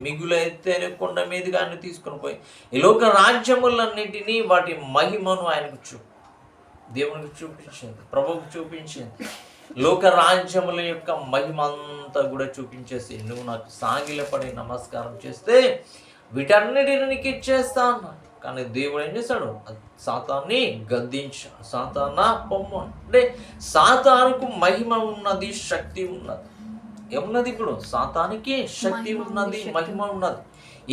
మిగులు కొండ మీదుగా ఆయన తీసుకొని పోయి. ఈ లోక రాజ్యములన్నిటినీ వాటి మహిమను ఆయనకు చూ దేవునికి చూపించింది ప్రభువుకు చూపించింది. లోక రాజ్యముల యొక్క మహిమ అంతా కూడా చూపించేసి నువ్వు నాకు సాగిలపడి నమస్కారం చేస్తే వీటన్నిటిని నీకు ఇచ్చేస్తా అన్న కానీ దేవుడు ఏం చేశాడు సాతాన్ని గద్దించాడు సాతాన పొమ్మ అంటే సాతానుకు మహిమ ఉన్నది శక్తి ఉన్నది. ఏమున్నది ఇప్పుడు? సాతానికి శక్తి ఉన్నది మహిమ ఉన్నది.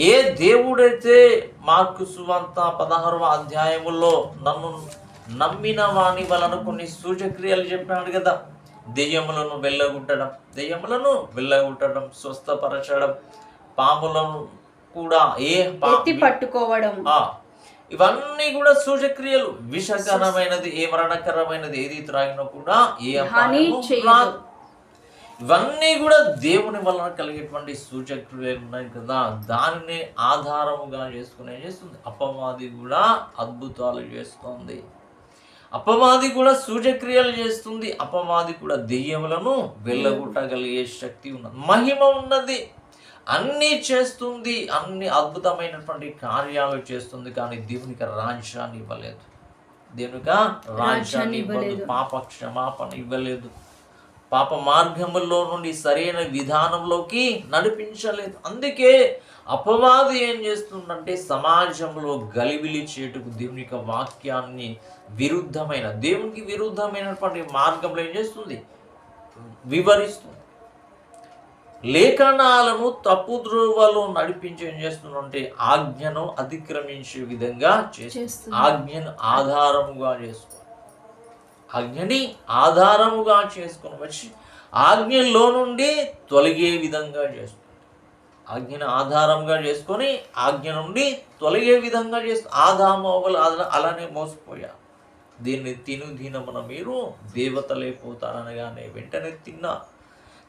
ఏ దేవుడైతే మార్కు సువంత పదహారవ అధ్యాయములో నన్ను నమ్మిన వాని వలన కొన్ని సూచక్రియలు చెప్పాడు కదా. దెయ్యములను వెళ్ళగొట్టడం దెయ్యములను వెళ్ళగొట్టడం స్వస్థపరచడం పాములను కూడా ఏ పా- ఎత్తి పట్టుకోవడం. ఆ, ఇవన్నీ కూడా సూచక్రియలు. విషకరమైనది ఏ మరణకరమైనది ఏది త్రాగినా కూడా ఏ హాని. ఇవన్నీ కూడా దేవుని వలన కలిగేటువంటి సూచక్రియలు ఉన్నాయి కదా? దానిని ఆధారముగా చేసుకుని చేస్తుంది? అపవాది కూడా అద్భుతాలు చేస్తుంది. అపవాది కూడా సూచక్రియలు చేస్తుంది. అపవాది కూడా దెయ్యములను వెళ్ళగొట్టగలిగే శక్తి ఉన్నది. మహిమ ఉన్నది. అన్నీ చేస్తుంది. అన్ని అద్భుతమైనటువంటి కార్యాలు చేస్తుంది. కానీ దేవునికి రాజ్యాన్ని ఇవ్వలేదు. దేవునిక రాజ్యాన్ని ఇవ్వలేదు. పాప క్షమాపణ ఇవ్వలేదు. పాప మార్గములో నుండి సరైన విధానంలోకి నడిపించలేదు. అందుకే అపవాది ఏం చేస్తుందంటే సమాజంలో గలిబిలి చేటుకు దేవుని యొక్క వాక్యాన్ని విరుద్ధమైన దేవునికి విరుద్ధమైనటువంటి మార్గంలో ఏం చేస్తుంది? వివరిస్తుంది. లేఖనాలను తప్పు ధ్రువలో నడిపించి ఏం చేస్తుందంటే ఆజ్ఞను అతిక్రమించే విధంగా చేస్తుంది. చేస్తుంది. ఆజ్ఞను ఆధారముగా చేసుకో ఆజ్ఞని ఆధారముగా చేసుకొని వచ్చి ఆజ్ఞలో నుండి తొలగే విధంగా చేస్తుంది. ఆజ్ఞను ఆధారంగా చేసుకొని ఆజ్ఞ నుండి తొలగే విధంగా చేస్తూ ఆదామోవలు అలానే మోసపోయా. దీన్ని తిను దినమున మీరు దేవతలైపోతారనగానే వెంటనే తిన్నా.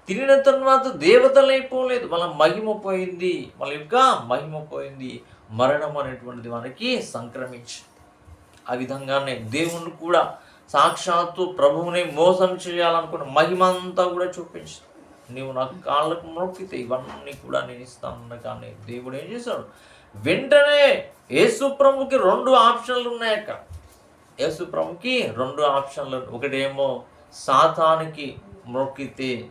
తినిన తర్వాత దేవతలైపోలేదు వాళ్ళ మహిమ పోయింది. వాళ్ళ యొక్క మహిమ పోయింది. మరణం అనేటువంటిది మనకి సంక్రమించింది. ఆ విధంగానే దేవుణ్ణి కూడా సాక్షాత్తు ప్రభువుని మోసం చేయాలనుకున్న మహిమ అంతా కూడా చూపించు నీవు నాకు కాళ్ళకు మొక్కితే ఇవన్నీ కూడా నేను ఇస్తాను కానీ దేవుడు ఏం చేశాడు? వెంటనే యేసు ప్రభుకి రెండు ఆప్షన్లు ఉన్నాయి అక్కడ. యేసు ప్రభుకి రెండు ఆప్షన్లు. ఒకటేమో సాతానికి మొక్కితే